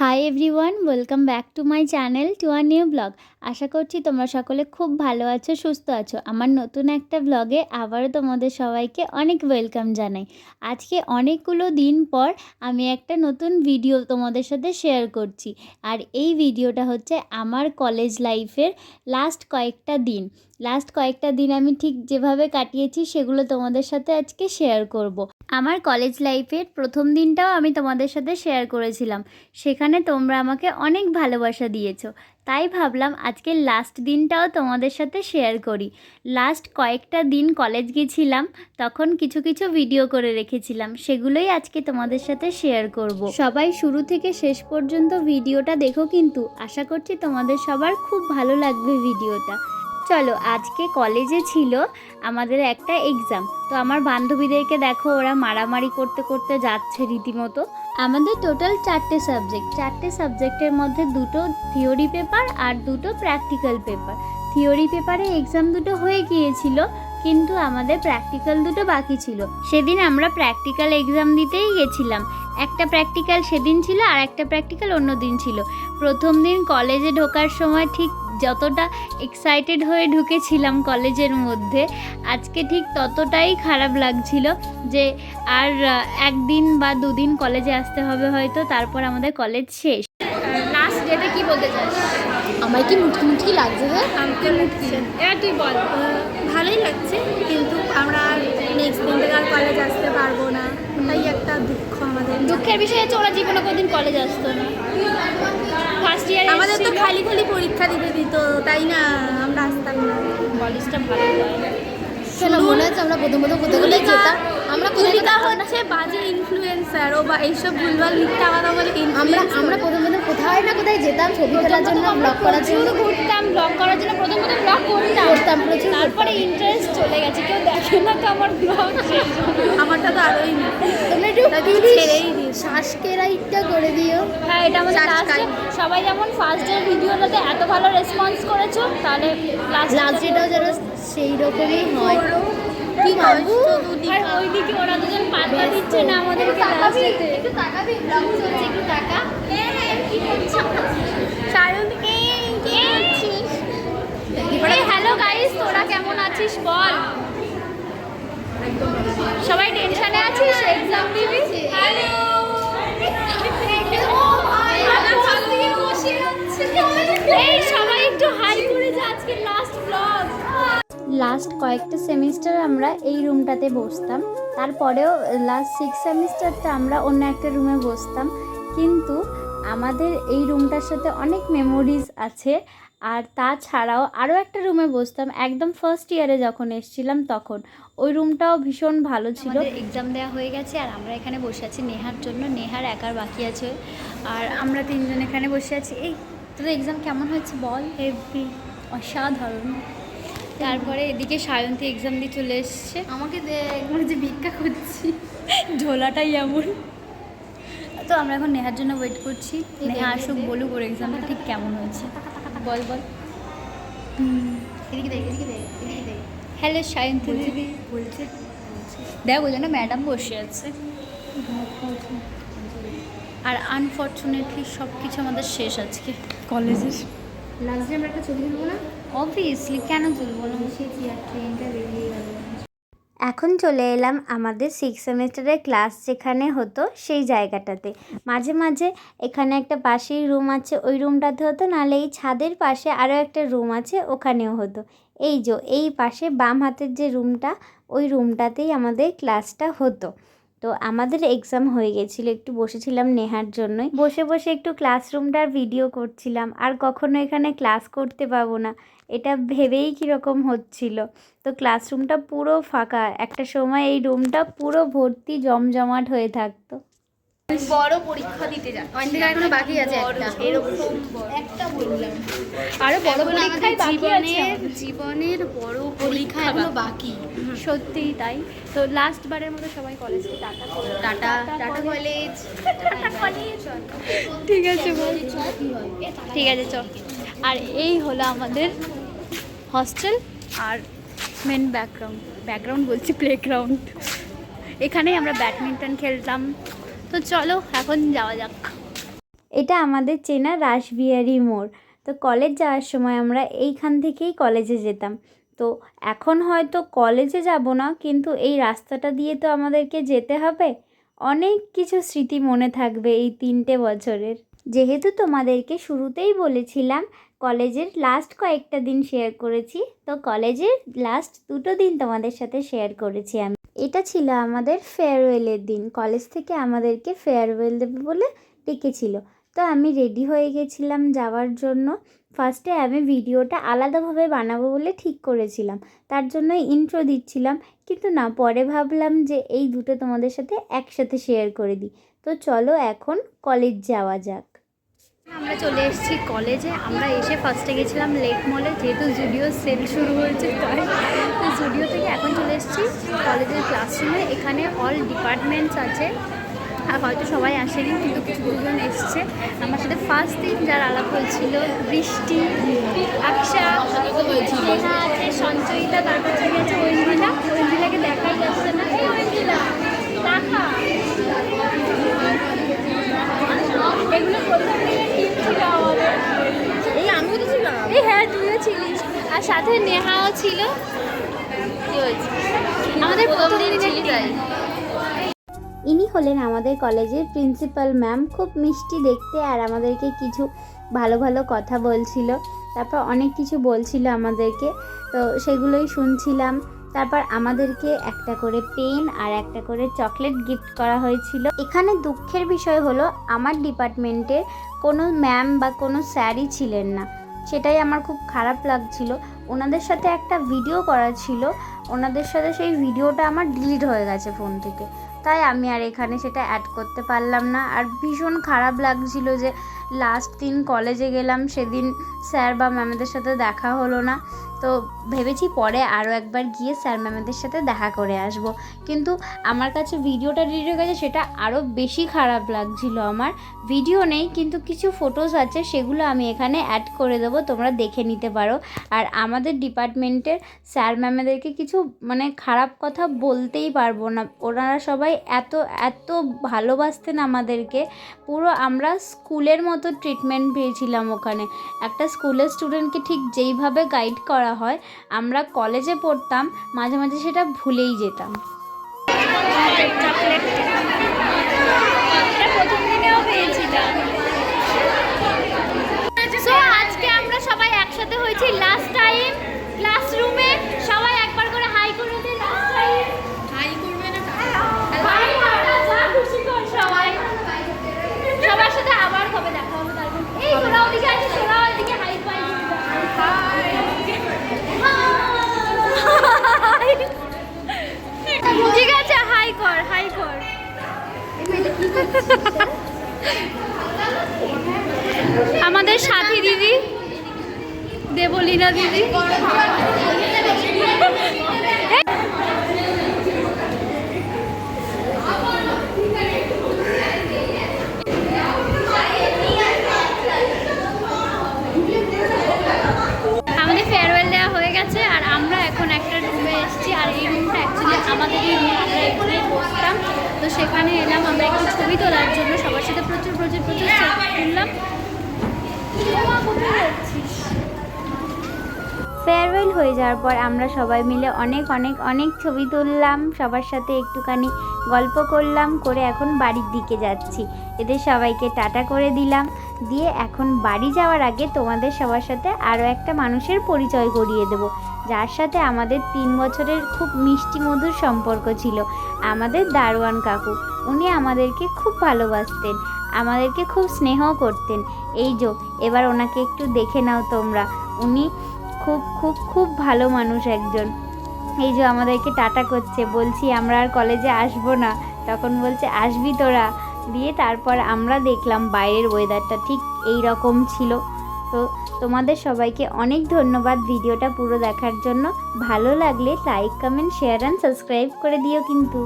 Hi everyone welcome back to my channel to our new blog আশা করছি তোমরা সকলে খুব ভালো আছো, সুস্থ আছো। আমার নতুন একটা ব্লগে আবারও তোমাদের সবাইকে অনেক ওয়েলকাম জানাই। আজকে অনেকগুলো দিন পর আমি একটা নতুন ভিডিও তোমাদের সাথে শেয়ার করছি। আর এই ভিডিওটা হচ্ছে আমার কলেজ লাইফের লাস্ট কয়েকটা দিন। লাস্ট কয়েকটা দিন আমি ঠিক যেভাবে কাটিয়েছি, সেগুলো তোমাদের সাথে আজকে শেয়ার করব। আমার কলেজ লাইফের প্রথম দিনটাও আমি তোমাদের সাথে শেয়ার করেছিলাম। সেখানে তোমরা আমাকে অনেক ভালোবাসা দিয়েছ। তাই ভাবলাম আজকে লাস্ট দিনটাও তোমাদের সাথে শেয়ার করি। লাস্ট কয়েকটা দিন কলেজ গেছিলাম, তখন কিছু কিছু ভিডিও করে রেখেছিলাম। সেগুলোই আজকে তোমাদের সাথে শেয়ার করব। সবাই শুরু থেকে শেষ পর্যন্ত ভিডিওটা দেখো কিন্তু, আশা করছি তোমাদের সবার খুব ভালো লাগবে ভিডিওটা চলো, আজকে কলেজে ছিল আমাদের একটা এক্সাম তো আমার বান্ধবীদেরকে দেখো, ওরা মারামারি করতে করতে যাচ্ছে রীতিমতো। আমাদের টোটাল চারটে সাবজেক্ট চারটে সাবজেক্টের মধ্যে দুটো থিওরি পেপার আর দুটো প্র্যাকটিক্যাল পেপার থিওরি পেপারে এক্সাম দুটো হয়ে গিয়েছিল, কিন্তু আমাদের প্র্যাকটিক্যাল দুটো বাকি ছিল। সেদিন আমরা প্র্যাকটিক্যাল এক্সাম দিতেই গেছিলাম। একটা প্র্যাকটিক্যাল সেদিন ছিল আর একটা প্র্যাকটিক্যাল অন্য দিন ছিল। প্রথম দিন কলেজে ঢোকার সময় ঠিক যতটা এক্সাইটেড হয়ে ঢুকেছিলাম কলেজের মধ্যে আজকে ঠিক ততটাই খারাপ লাগছিল যে আর একদিন বা দুদিন কলেজে আসতে হবে হয়তো তারপর আমাদের কলেজ শেষ। লাস্ট ডেতে কি বলতে চাস? আমার কি মুটকি মুটকি লাগছে রে আমাকে মুটছে এবার তুই বল। ভালোই লাগছে কিন্তু আমরা নেক্সট দিন থেকে আর কলেজ আসতে পারব না। তাই একটা দুঃখ আমাদের। দুঃখের বিষয় হচ্ছে ওরা জীবনে কোনদিন কলেজ আসতো না। ইয়ারে আমাদের তো খালি খালি পরীক্ষা দিতে দিত তাই না? আমরা আসতাম না। কলেজটা ভালো হয় মনে হচ্ছে আমরা প্রথম প্রথম কোথাও যেতাম। আমরা তুলিকা না। হচ্ছে বাজে ইনফ্লুয়েন্সার ও বা এইসব ভুলভাল মিথ্যা কথা বলে আমরা আমরা প্রথম প্রথম কোথায় না কোথায় যেতাম ছবি তোলার জন্য ব্লগ করার জন্য। ঘুরতাম ব্লগ করার জন্য প্রথম প্রথম ব্লগ করতাম। করতাম প্রচুর তারপরে ইন্টারেস্ট চলে গেছে কেউ দেখে না তো আমার ব্লগ আমারটা তো আরোই তোমরা একটু ছেড়েই দিই। শ্বাসকে রাইটটা করে দিও। হ্যাঁ এটা আমাদের লাস্ট সবাই যেমন ফার্স্ট ডে ভিডিওটাতে এত ভালো রেসপন্স করেছ তাহলে লাস্ট ডেটাও যেন সেই রকমই হয়। কি বাবু? আর ওইদিকে ওরা দুজন দিচ্ছে না আমাদেরকে লাস্টেতে একটু তাকাবি ব্লগ চলছে একটু তাকা সায়নকে হ্যালো গাইস তোরা কেমন আছিস? বল। সবাই টেনশনে আছিস? কয়েকটা সেমিস্টার আমরা এই রুমটাতে বসতাম। তারপরেও লাস্ট সিক্স সেমিস্টারটা আমরা অন্য একটা রুমে বসতাম। কিন্তু আমাদের এই রুমটার সাথে অনেক মেমোরিজ আছে। আর তাছাড়াও আরও একটা রুমে বসতাম। একদম ফার্স্ট ইয়ারে যখন এসেছিলাম তখন। ওই রুমটাও ভীষণ ভালো ছিল। এক্সাম দেওয়া হয়ে গেছে আর আমরা এখানে বসে আছি নেহার জন্য। নেহার একার বাকি আছে। আর আমরা তিনজন এখানে বসে আছি। এই তোদের এক্সাম কেমন হয়েছে বল? হেভি অসাধারণ। তারপরে এদিকে সায়ন্তী এক্সাম দিয়ে চলে এসছে। আমাকে মনে যে ভিক্ষা করছি। ঝোলাটাই এমন। তো আমরা এখন নেহার জন্য ওয়েট করছি। নেহা আসুক বলুক ওর এক্সামটা ঠিক কেমন হয়েছে। বল বল। হ্যালো সায়ন্তী দিদি। বলছে দেখ ওই জন্য ম্যাডাম বসে আছে। আর আনফর্চুনেটলি সব কিছু আমাদের শেষ আজকে। কলেজের লাস্ট ডে আমরা একটা ছবি তুলবো না? অবভিয়াসলি কেন তুলবো না? বসেছি আর ট্রেনটা বেরিয়ে গেল। এখন চলে এলাম আমাদের সিক্স সেমিস্টারের ক্লাস যেখানে হতো সেই জায়গাটাতে। মাঝে মাঝে এখানে একটা পাশেই রুম আছে ওই রুমটাতে হতো নাহলে এই ছাদের পাশে আরও একটা রুম আছে ওখানেও হতো। এই যে এই পাশে বাম হাতের যে রুমটা ওই রুমটাতেই আমাদের ক্লাসটা হতো। তো আমাদের এক্সাম হয়ে গেছিল, একটু বসেছিলাম নেহার জন্যই। বসে বসে একটু ক্লাসরুমটার ভিডিও করছিলাম, আর কখনো এখানে ক্লাস করতে পাবো না, এটা ভেবেই কীরকম হচ্ছিল। তো ক্লাসরুমটা পুরো ফাঁকা, একটা সময় এই রুমটা পুরো ভর্তি জমজমাট হয়ে থাকতো। বড় পরীক্ষা দিতে যা ওখান থেকে এখনও বাকি আছে একটা। এরকম একটা বললাম। আরও বড় এখন বাকি আছে জীবনের বড় পরীক্ষা এখনও বাকি। সত্যিই তাই। তো লাস্ট বারের মতো সবাই কলেজকে tata tata tata college tata college ঠিক আছে ঠিক আছে চল। আর এই হলো আমাদের হস্টেল আর মেন ব্যাকগ্রাউন্ড ব্যাকগ্রাউন্ড বলছি প্লেগ্রাউন্ড এখানেই আমরা ব্যাডমিন্টন খেলতাম। তো চলো এখন যাওয়া যাক। এটা আমাদের চেনা রাসবিহারি মোড়। তো কলেজ যাওয়ার সময় আমরা এইখান থেকেই কলেজে যেতাম। তো এখন হয়তো কলেজে যাব না, কিন্তু এই রাস্তাটা দিয়ে তো আমাদেরকে যেতে হবে। অনেক কিছু স্মৃতি মনে থাকবে এই তিনটে বছরের। যেহেতু তোমাদেরকে শুরুতেই বলেছিলাম, কলেজের লাস্ট কয়েকটা দিন শেয়ার করেছি, তো কলেজের লাস্ট দুটো দিন তোমাদের সাথে শেয়ার করেছি আমি। এটা ছিল আমাদের ফেয়ারওয়েলের দিন। কলেজ থেকে আমাদেরকে ফেয়ারওয়েল দেবে বলে ডেকেছিল। তো আমি রেডি হয়ে গেছিলাম যাওয়ার জন্য। ফার্স্টে আমি ভিডিওটা আলাদাভাবে বানাবো বলে ঠিক করেছিলাম। তার জন্য ইন্ট্রো দিচ্ছিলাম। কিন্তু না, পরে ভাবলাম যে এই দুটো তোমাদের সাথে একসাথে শেয়ার করে দিই। তো চলো এখন কলেজ যাওয়া যাক। আমরা চলে এসেছি কলেজে আমরা এসে ফার্স্টে গেছিলাম লেক মলে যেহেতু জুডিও সেল শুরু হয়েছে, তাই তো জুডিও থেকে এখন চলে এসেছি কলেজের ক্লাসরুমে এখানে অল ডিপার্টমেন্টস আছে। আর হয়তো সবাই আসেনি, কিন্তু কিছু দুজন এসছে। আমার সাথে ফার্স্ট দিন যার আলাপ হয়েছিল বৃষ্টি আকশা সঞ্চয়িতা, তারপর থেকে আছে ঐন্দিলা ঐন্দিলাকে দেখাই যাচ্ছে না এই ঐন্দিলা দেখা এগুলো প্রথম দিনের টিম ছিল আমাদের এই আমিও তো ছিলাম এই হ্যাঁ তুইও ছিলিস আর সাথে নেহাও ছিল। আমাদের প্রথম দিনের টিম ইনি হলেন আমাদের কলেজের প্রিন্সিপাল ম্যাম। খুব মিষ্টি দেখতে আর আমাদেরকে কিছু ভালো ভালো কথা বলছিল। তারপর অনেক কিছু বলছিল আমাদেরকে। তো সেগুলোই শুনছিলাম। তারপর আমাদেরকে একটা করে পেন আর একটা করে চকলেট গিফট করা হয়েছিল। এখানে দুঃখের বিষয় হলো আমার ডিপার্টমেন্টের কোনো ম্যাম বা কোনো স্যারই ছিলেন না। সেটাই আমার খুব খারাপ লাগছিল। ওনাদের সাথে একটা ভিডিও করা ছিল। ওনাদের সাথে সেই ভিডিওটা আমার ডিলিট হয়ে গেছে ফোন থেকে। তাই আমি আর এখানে সেটা অ্যাড করতে পারলাম না। আর ভীষণ খারাপ লাগছিল যে লাস্ট দিন কলেজে গেলাম, সেদিন স্যার বা ম্যামেদের সাথে দেখা হলো না। তো ভেবেছি পরে আরও একবার গিয়ে স্যার ম্যামেদের সাথে দেখা করে আসব। কিন্তু আমার কাছে ভিডিওটা ডিলিট হয়ে গেছে, সেটা আরও বেশি খারাপ লাগছিল আমার। ভিডিও নেই, কিন্তু কিছু ফটোস আছে, সেগুলো আমি এখানে অ্যাড করে দেবো, তোমরা দেখে নিতে পারো। আর আমাদের ডিপার্টমেন্টের স্যার ম্যামেদেরকে কিছু মানে খারাপ কথা বলতেই পারব না। ওনারা সবাই এত এত ভালোবাসতেন আমাদেরকে। পুরো আমরা স্কুলের মতো ট্রিটমেন্ট পেয়েছিলাম ওখানে। একটা স্কুলের স্টুডেন্টকে ঠিক যেইভাবে গাইড করা হয় আমরা কলেজে পড়তাম মাঝে মাঝে সেটা ভুলেই যেতাম। আমাদের সাথী দিদি, দেবলীনা দিদি। আমাদের ফেয়ারওয়েল দেওয়া হয়ে গেছে, আর আমরা এখন একটা রুমে এসেছি, আর এই রুমটা অ্যাকচুয়ালি আমাদের এই রুমে আমরা এখানে বসতাম। তো সেখানে এলাম, আমরা একটু ছবি তোলার জন্য। সবার সাথে প্রচুর প্রচুর প্রচুর তুললাম। ফেয়ারওয়েল হয়ে যাওয়ার পর আমরা সবাই মিলে অনেক অনেক অনেক ছবি তুললাম। সবার সাথে একটুখানি গল্প করলাম, করে এখন বাড়ির দিকে যাচ্ছি। এদের সবাইকে টাটা করে দিলাম। দিয়ে এখন বাড়ি যাওয়ার আগে তোমাদের সবার সাথে আরও একটা মানুষের পরিচয় করিয়ে দেব। যার সাথে আমাদের তিন বছরের খুব মিষ্টি মধুর সম্পর্ক ছিল। আমাদের দারোয়ান কাকু, উনি আমাদেরকে খুব ভালোবাসতেন, আমাদেরকে খুব স্নেহ করতেন। এই যো, এবার ওনাকে একটু দেখে নাও তোমরা। উনি খুব খুব খুব ভালো মানুষ একজন। এই যে, আমাদেরকে টাটা করছে। বলছি, আমরা আর কলেজে আসব না। তখন বলছে, আসবি তোরা। দিয়ে তারপর আমরা দেখলাম বাইরের ওয়েদারটা ঠিক এই রকম ছিল। তো তোমাদের সবাইকে অনেক ধন্যবাদ ভিডিওটা পুরো দেখার জন্য। ভালো লাগলে like comment share and subscribe করে দিও কিন্তু।